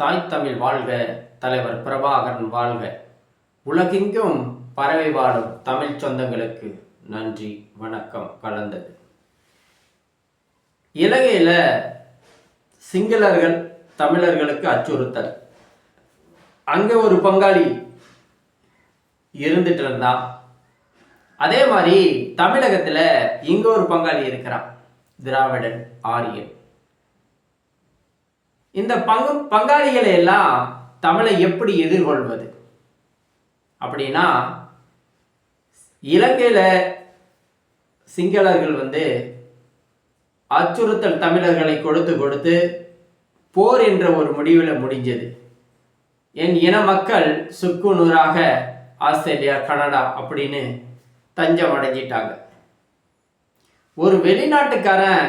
தாய் தமிழ் வாழ்க தலைவர் பிரபாகரன் வாழ்க. உலகெங்கும் பறவை வாழும் தமிழ் சொந்தங்களுக்கு நன்றி வணக்கம் கலந்தது. இலங்கையில் சிங்களர்கள் தமிழர்களுக்கு அச்சுறுத்தல். அங்கே ஒரு பங்காளி இருந்துட்டு இருந்தான் அதே மாதிரி தமிழகத்தில் இங்கே ஒரு பங்காளி இருக்கிறான் திராவிடன் ஆரியன். இந்த பங்கு பங்காளிகளை எல்லாம் தமிழை எப்படி எதிர்கொள்வது? அப்படின்னா இலங்கையில் சிங்களர்கள் வந்து அச்சுறுத்தல் தமிழர்களை கொடுத்து கொடுத்து போர் என்ற ஒரு முடிவில் முடிஞ்சது. என் இன மக்கள் சுக்குநூறாக ஆஸ்திரேலியா கனடா அப்படின்னு தஞ்சம் அடைஞ்சிட்டாங்க. ஒரு வெளிநாட்டுக்காரன்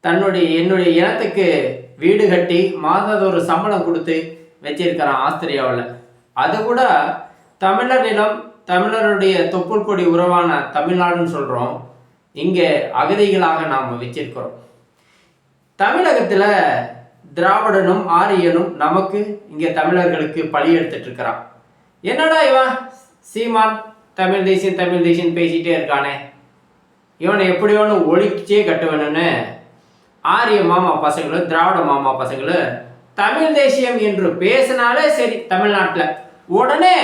தன்னுடைய என்னுடைய இனத்துக்கு வீடு கட்டி மாதத்தொரு சம்பளம் கொடுத்து வச்சிருக்கிறான் ஆஸ்திரேலியாவில். அது கூட தமிழர் நிலம் தமிழருடைய தொப்புள் கொடி உறவான தமிழ்நாடுன்னு சொல்கிறோம் இங்கே அகதிகளாக நாம் வச்சிருக்கிறோம். தமிழகத்தில் திராவிடனும் ஆரியனும் நமக்கு இங்கே தமிழர்களுக்கு பழி எடுத்துட்டு இருக்கிறான் என்னடா இவன்? சீமான் தமிழ் தேசியம் தமிழ் தேசியம் பேசிகிட்டே இருக்கானே. இவனை எப்படியோன்னு ஒழிச்சே கட்டுவேணும்னு ஆரிய மாமா பசங்களும் திராவிட மாமா பசங்களும் தமிழ் தேசியம் என்று பேசினாலே சரி தமிழ்நாட்டில். உடனே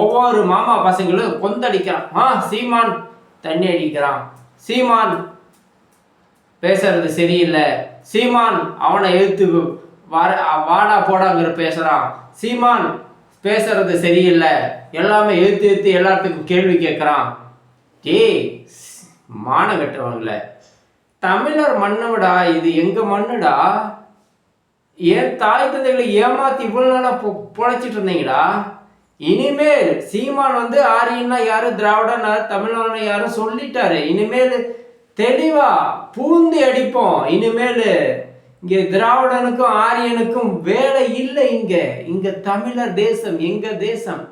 ஒவ்வொரு மாமா பசங்களும் கொந்தடிக்கிறான் ஆ சீமான் தண்ணி அடிக்கிறான். சீமான் பேசுறது சரியில்லை. சீமான் அவனை எழுத்து வர வாடா போடாங்கிற பேசுகிறான் சீமான் பேசுறது சரியில்லை. எல்லாமே எழுத்து எழுத்து எல்லாத்துக்கும் கேள்வி கேட்குறான். டே மானம் கட்டுறவங்கள தமிழர் மண்ணுடா இது எங்க மண்ணுடா ஏன் தாய் தந்தைகளை ஏமாத்தி இவ்வளவு நாளா பொ பொழைச்சிட்டு இருந்தீங்கடா. இனிமேல் சீமான் வந்து ஆரியன்னா யாரு திராவிடன்னா தமிழ்நாடு யாரும் சொல்லிட்டாரு. இனிமேல் தெளிவா பூந்து அடிப்போம். இனிமேல் இங்க திராவிடனுக்கும் ஆரியனுக்கும் வேலை இல்லை இங்க. இங்க தமிழர் தேசம் எங்க தேசம்?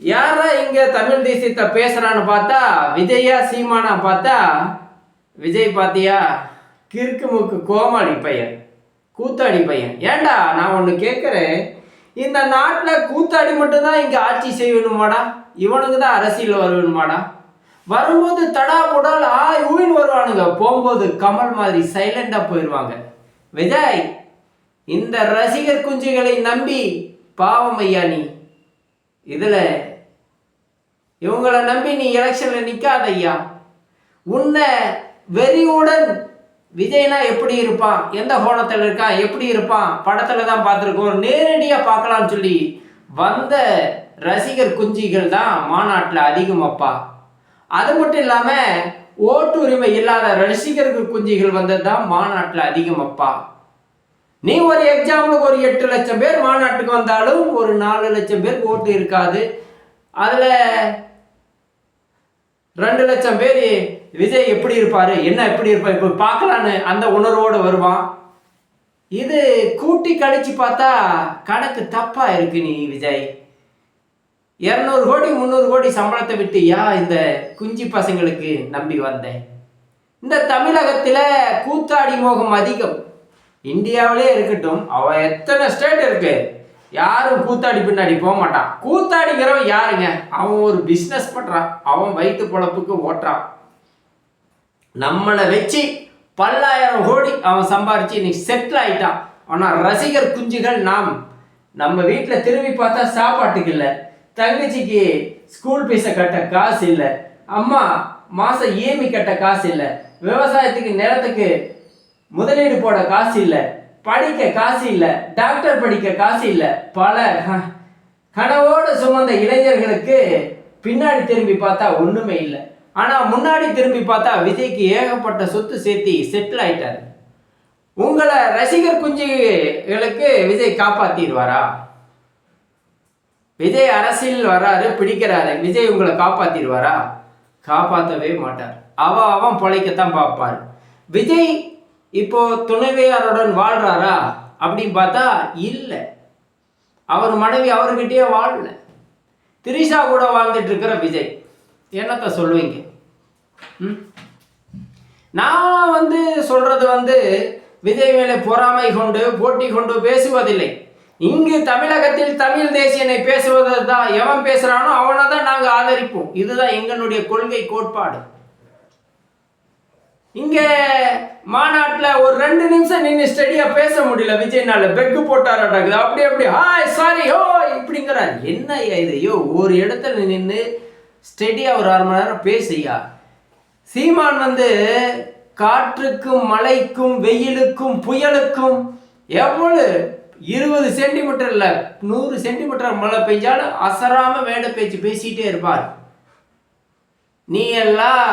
யாரா இங்க தமிழ் தேசியத்தை பேசுறான்னு பார்த்தா விஜயா சீமானா பார்த்தா விஜய் பாத்தியா? கிறுக்கு மூக்கு கோமாளி பையன் கூத்தாடி பையன். ஏன்டா நான் ஒன்று கேட்குறேன் இந்த நாட்டில் கூத்தாடி மட்டும்தான் இங்கே ஆட்சி செய்யணுமாடா? இவனுக்கு தான் அரசியல் வரணுமாடா? வரும்போது தடா புடால் ஆ ஊயின் வருவானுங்க. போகும்போது கமல் மாதிரி சைலண்டாக போயிடுவாங்க விஜய் இந்த ரசிகர் குஞ்சுகளை நம்பி பாவம் ஐயா நீ. இதில் இவங்களை நம்பி நீ எலெக்ஷனில் நிற்காத ஐயா. உன்னை வெறியுடன் விஜய்னா எப்படி இருப்பான்? எந்த கோணத்தில் இருக்கான் எப்படி இருப்பான்? படத்தில் தான் பார்த்துருக்கோம். நேரடியாக பார்க்கலாம்னு சொல்லி வந்த ரசிகர் குஞ்சிகள் தான் மாநாட்டில் அதிகம் அப்பா. அது மட்டும் இல்லாமல் ஓட்டு உரிமை இல்லாத ரசிகர்கள் குஞ்சிகள் வந்தது தான் மாநாட்டில் அதிகம் அப்பா. நீ ஒரு எக்ஸாம்பிளுக்கு ஒரு எட்டு லட்சம் பேர் மாநாட்டுக்கு வந்தாலும் ஒரு நாலு லட்சம் பேர் ஓட்டு இருக்காது. அதில் ரெண்டு லட்சம் பேர் விஜய் எப்படி இருப்பாரு என்ன எப்படி இருப்பார் இப்போ பார்க்கலான்னு அந்த உணர்வோடு வருவான். இது கூட்டி கழிச்சு பார்த்தா கணக்கு தப்பாக இருக்கு நீ விஜய். இரநூறு கோடி முந்நூறு கோடி சம்பளத்தை விட்டு யா இந்த குஞ்சு பசங்களுக்கு நம்பி வந்தேன் இந்த தமிழகத்தில் கூத்தாடி மோகம் அதிகம். இந்தியாவிலே இருக்கட்டும் அவள் எத்தனை ஸ்டேட் இருக்குது யாரும் கூத்தாடி பின்னாடி போக மாட்டான். கூத்தாடிங்கிறவன் யாருங்க? அவன் ஒரு பிஸ்னஸ் பண்ணுறான் அவன் வயிற்று பொழப்புக்கு ஓட்டுறான். நம்மளை வச்சு பல்லாயிரம் கோடி அவன் சம்பாரிச்சு இன்னைக்கு செட்டில் ஆயிட்டான். ஆனால் ரசிகர் குஞ்சுகள் நாம் நம்ம வீட்டில் திரும்பி பார்த்தா சாப்பாட்டுக்கு இல்லை. தங்கச்சிக்கு ஸ்கூல் ஃபீஸை கட்ட காசு இல்லை. அம்மா மாதம் இஎம்ஐ கட்ட காசு இல்லை. விவசாயத்துக்கு நிலத்துக்கு முதலீடு போட காசு இல்லை. படிக்க காசு இல்லை டாக்டர் படிக்க காசு இல்லை பல கனவோடு சுமந்த இளைஞர்களுக்கு பின்னாடி திரும்பி பார்த்தா ஒன்றுமே இல்லை. ஆனால் முன்னாடி திரும்பி பார்த்தா விஜய்க்கு ஏகப்பட்ட சொத்து சேர்த்தி செட்டில் ஆயிட்டார். உங்களை ரசிகர் குஞ்சுகளுக்கு விஜய் காப்பாத்திடுவாரா? விஜய் அரசியல் வராரு பிடிக்கிறாரு விஜய் உங்களை காப்பாத்திடுவாரா? காப்பாற்றவே மாட்டார். அவ அவன் பொழைக்கத்தான் பார்ப்பார். விஜய் இப்போ துணைவியாருடன் வாழ்றாரா? அப்படின்னு பார்த்தா இல்லை. அவர் மனைவி அவர்கிட்டயே வாழல. திரிஷா கூட வாழ்ந்துட்டு இருக்கிற விஜய். என்னத்த சொல்லுவீங்க? ம்? நான் வந்து சொல்றது வந்து விஜய் மேலே பொறாமை கொண்டு போட்டி கொண்டு பேசுவதில்லை. இங்கு தமிழகத்தில் தமிழ் தேசியனை பேசுவது தான் எவன் பேசுகிறானோ அவனை தான் நாங்கள் ஆதரிப்போம். இதுதான் எங்களுடைய கொள்கை கோட்பாடு. இங்க மாநாட்டில் ஒரு ரெண்டு நிமிஷம் நின்று ஸ்டடியா பேச முடியல விஜய்னால. பெக்கு போட்டாராட்டாக்குது அப்படி அப்படி. ஹாய் சாரி ஓ இப்படிங்கிறார் என்ன இது? ஐயோ ஒரு இடத்துல நின்று ஸ்டெடியா ஒரு அரை மணி நேரம் பேசியா சீமான் வந்து காற்றுக்கும் மழைக்கும் வெயிலுக்கும் புயலுக்கும் எவ்வளவு? இருபது சென்டிமீட்டர் இல்ல நூறு சென்டிமீட்டர் மழை பெஞ்சாலும் அசராம மேடை பேச்சு பேசிட்டே இருப்பார். நீ எல்லாம்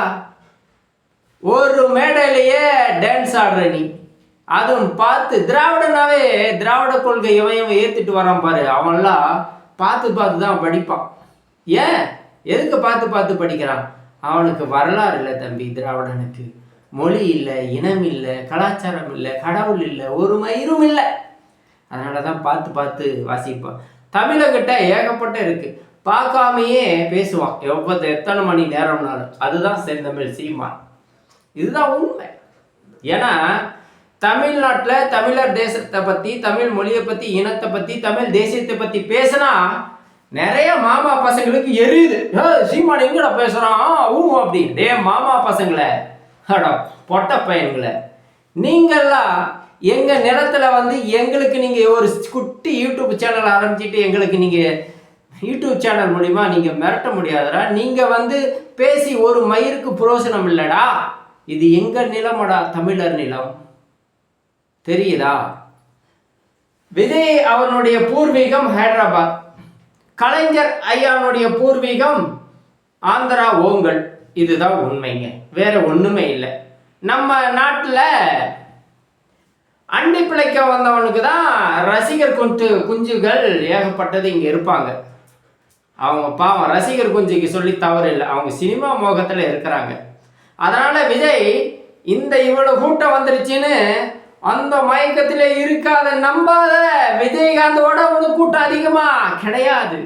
ஒரு மேடையிலேயே டான்ஸ் ஆடுற நீ. அதுவும் பார்த்து திராவிடனாவே திராவிட கொள்கை இவன் இவன் வரான் பாரு. அவன்லாம் பார்த்து பார்த்து தான் படிப்பான். ஏன்? எதுக்கு பார்த்து பார்த்து படிக்கிறான்? அவனுக்கு வரலாறு இல்லை தம்பி திராவிடனுக்கு. மொழி இல்லை இனம் இல்லை கலாச்சாரம் இல்லை கடவுள் இல்லை ஒரு மயிரும் இல்லை. அதனால தான் பார்த்து பார்த்து வாசிப்பான். தமிழகிட்ட ஏகப்பட்ட இருக்கு. பார்க்காமையே பேசுவான். எவ்வளோ எத்தனை மணி நேரம்னாலும். அதுதான் செந்தமிழ் சீமான். இதுதான் உண்மை. ஏன்னா தமிழ்நாட்டில் தமிழர் தேசத்தை பற்றி தமிழ் மொழியை பற்றி இனத்தை பற்றி தமிழ் தேசியத்தை பற்றி பேசினா நிறைய மாமா பசங்களுக்கு எரியுது. சீமான் எங்கடா பேசுகிறான் ஊ அப்படி. டே மாமா பசங்களை அடா பொட்ட பையன்களை. நீங்கள்லாம் எங்கள் நிலத்துல வந்து எங்களுக்கு நீங்கள் ஒரு குட்டி யூடியூப் சேனல் ஆரம்பிச்சிட்டு எங்களுக்கு நீங்கள் யூடியூப் சேனல் மூலிமா நீங்கள் மிரட்ட முடியாதடா. நீங்கள் வந்து பேசி ஒரு மயிருக்கு புரோசனம் இல்லைடா. இது எங்கள் நிலமடா தமிழர் நிலம்? தெரியுதா? விஜய் அவனுடைய பூர்வீகம் ஹைதராபாத். கலைஞர் ஐயானுடைய பூர்வீகம் ஆந்திரா ஓங்கல். இதுதான் உண்மைங்க. வேற ஒண்ணுமே இல்லை. நம்ம நாட்டில் அண்டி பிழைக்க வந்தவனுக்கு தான் ரசிகர் குஞ்சு குஞ்சுகள் ஏகப்பட்டது இங்கே இருப்பாங்க. அவங்க பாவம் ரசிகர் குஞ்சுக்கு சொல்லி தவறு இல்லை. அவங்க சினிமா மோகத்தில் இருக்கிறாங்க. அதனால விஜய் இந்த இவ்வளோ கூட்டம் வந்துருச்சுன்னு அந்த மயக்கத்தில் இருக்காத நம்பாத விஜயகாந்தோட உனக்கு கூட்டம் அதிகமா? கிடையாது.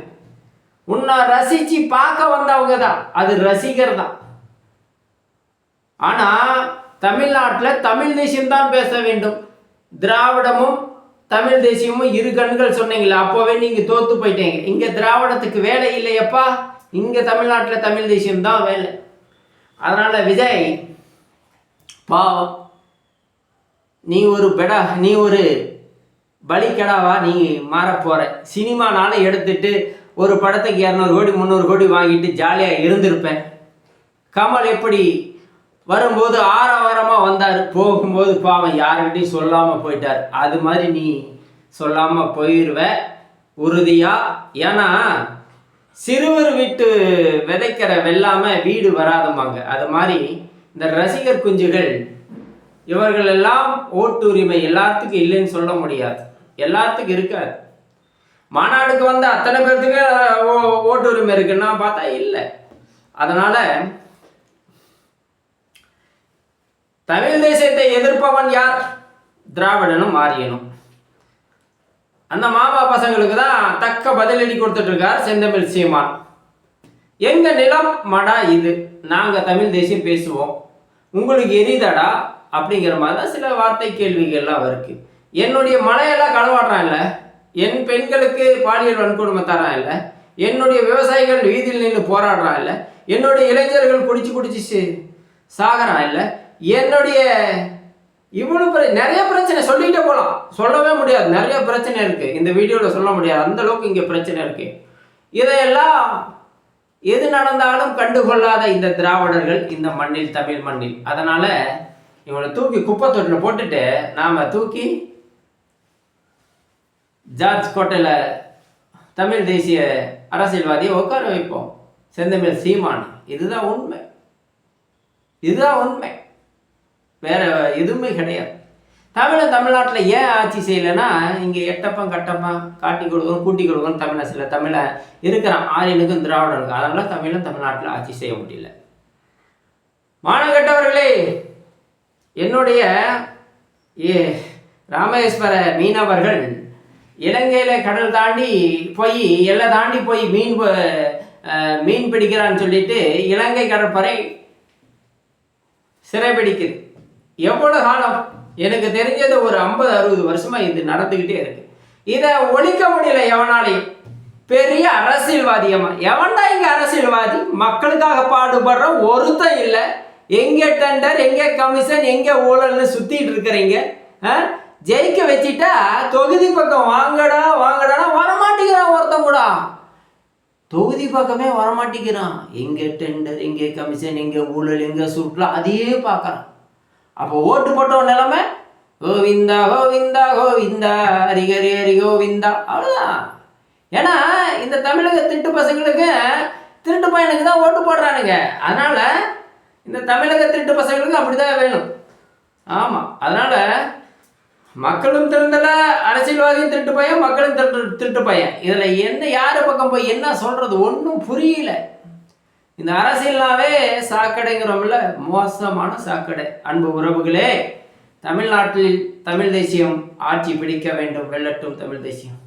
உன்னை ரசிச்சு பார்க்க வந்தவங்க தான். அது ரசிகர் தான். ஆனா தமிழ்நாட்டில் தமிழ் தேசியம் தான் பேச வேண்டும். திராவிடமும் தமிழ் தேசியமும் இரு கண்கள் சொன்னீங்களே அப்போவே நீங்கள் தோத்து போயிட்டீங்க. இங்கே திராவிடத்துக்கு வேலை இல்லையப்பா. இங்கே தமிழ்நாட்டில் தமிழ் தேசியம் தான் வேலை. அதனால் விஜய் பாவம். நீ ஒரு பெடா நீ ஒரு பலிக்கடாவா நீ மாறப்போகிற போற சினிமானால எடுத்துட்டு ஒரு படத்துக்கு இரநூறு கோடி முந்நூறு கோடி வாங்கிட்டு ஜாலியாக இருந்திருப்பேன். கமல் எப்படி வரும்போது ஆரவாரமாக வந்தார். போகும்போது பாவம் யாருக்கிட்டையும் சொல்லாமல் போயிட்டார். அது மாதிரி நீ சொல்லாமல் போயிடுவ உறுதியாக ஏன்னா சிறுவர் வீட்டு விதைக்கிற வெள்ளாம வீடு வராதம்பாங்க. அது மாதிரி இந்த ரசிகர் குஞ்சுகள் இவர்கள் எல்லாம் ஓட்டு உரிமை எல்லாத்துக்கும் இல்லைன்னு சொல்ல முடியாது. எல்லாத்துக்கும் இருக்காது. மாநாடுக்கு வந்த அத்தனை பேர்த்துக்கு ஓ- ஓட்டு உரிமை இருக்குன்னா பார்த்தா இல்லை. அதனால தமிழ் தேசியத்தை எதிர்ப்பவன் யார்? திராவிடனும் மாறியனும் அந்த மாமா பசங்களுக்கு தான் தக்க பதிலடி கொடுத்துட்டு இருக்கார் செந்தமிழ் சீமான் எங்க நிலம் மடா இது? நாங்க தமிழ் தேசியம் பேசுவோம். உங்களுக்கு எரிதடா? அப்படிங்கிற மாதிரி தான் சில வார்த்தை கேள்விகள்லாம் இருக்கு என்னுடைய மலையெல்லாம் களவாடுறான் இல்லை? என் பெண்களுக்கு பாலியல் வன்கொடுமை தரான் இல்லை? என்னுடைய விவசாயிகள் வீதியில் நின்று போராடுறான் இல்லை? என்னுடைய இளைஞர்கள் குடிச்சு குடிச்சு சாகிறான் இல்லை? என்னுடைய இவ்வளவு நிறைய பிரச்சனை சொல்லிட்டே போகலாம் சொல்லவே முடியாது. நிறைய பிரச்சனை இருக்கு. இந்த வீடியோவில் சொல்ல முடியாது. அந்த அளவுக்கு இங்கே பிரச்சனை இருக்கு. இதையெல்லாம் எது நடந்தாலும் கண்டுகொள்ளாத இந்த திராவிடர்கள் இந்த மண்ணில் தமிழ் மண்ணில். அதனால இவனை தூக்கி குப்பை தொட்டில் போட்டுட்டு நாம தூக்கி ஜார்ஜ் கோட்டையில் தமிழ் தேசிய அரசியல்வாதியை உட்கார வைப்போம். செந்தமிழ் சீமான். இதுதான் உண்மை. இதுதான் உண்மை. வேற எதுவுமே கிடையாது. தமிழை தமிழ்நாட்டில் ஏன் ஆட்சி செய்யலைன்னா இங்கே எட்டப்பம் கட்டப்பம் காட்டி கொடுக்கணும் கூட்டி கொடுக்கணும் தமிழை சில தமிழை இருக்கிறான் ஆரியனுக்கும் திராவிடனுக்கும். அதனால தமிழும் தமிழ்நாட்டில் ஆட்சி செய்ய முடியல. மானகட்டவர்களே என்னுடைய ஏ ராமேஸ்வர மீனவர்கள் இலங்கையில் கடல் தாண்டி போய் எல்லை தாண்டி போய் மீன் மீன் பிடிக்கிறான்னு சொல்லிட்டு இலங்கை கடற்படை சிறைபிடிக்குது. எவ்வளோ காலம்? எனக்கு தெரிஞ்சது ஒரு ஐம்பது அறுபது வருஷமா இது நடந்துக்கிட்டே இருக்கு. இதை ஒழிக்க முடியல எவனாலையும். பெரிய அரசியல்வாதியம்மா எவன்டா இங்க அரசியல்வாதி? மக்களுக்காக பாடுபடுற ஒருத்தன் இல்லை. எங்கே டெண்டர் எங்கே கமிஷன் எங்கே ஊழல்னு சுத்திட்டு இருக்கிறீங்க. ஆ? ஜெயிக்க வச்சிட்டா தொகுதி பக்கம் வாங்கடா வாங்கடானா வரமாட்டேங்கிறான் ஒருத்தன் கூட. தொகுதி பக்கமே வரமாட்டேங்கிறான். எங்கே டெண்டர் எங்கே கமிஷன் எங்கே ஊழல் எங்கே சுற்றுலா அதையே பார்க்கறான். அப்போ ஓட்டு போட்டவன் நிலைமை கோவிந்தா கோவிந்தா கோவிந்தா ஹரிஹரி ஹரி கோவிந்தா அவ்வளோதான் ஏன்னா இந்த தமிழக திருட்டு பசங்களுக்கு திருட்டு பையனுக்கு தான் ஓட்டு போடுறானுங்க. அதனால இந்த தமிழக திருட்டு பசங்களுக்கு அப்படிதான் வேணும். ஆமாம் அதனால மக்களும் திருந்தல அரசியல்வாதியும் திருட்டு பையன் மக்களும் திருட்டு திருட்டு பையன். இதில் என்ன யார் பக்கம் போய் என்ன சொல்கிறது ஒன்றும் புரியல. இந்த அரசியல்னாவே சாக்கடைங்கிறோம்ல மோசமான சாக்கடை. அன்பு உறவுகளே தமிழ்நாட்டில் தமிழ் தேசியம் ஆட்சி பிடிக்க வேண்டும் வெள்ளட்டும் தமிழ் தேசியம்.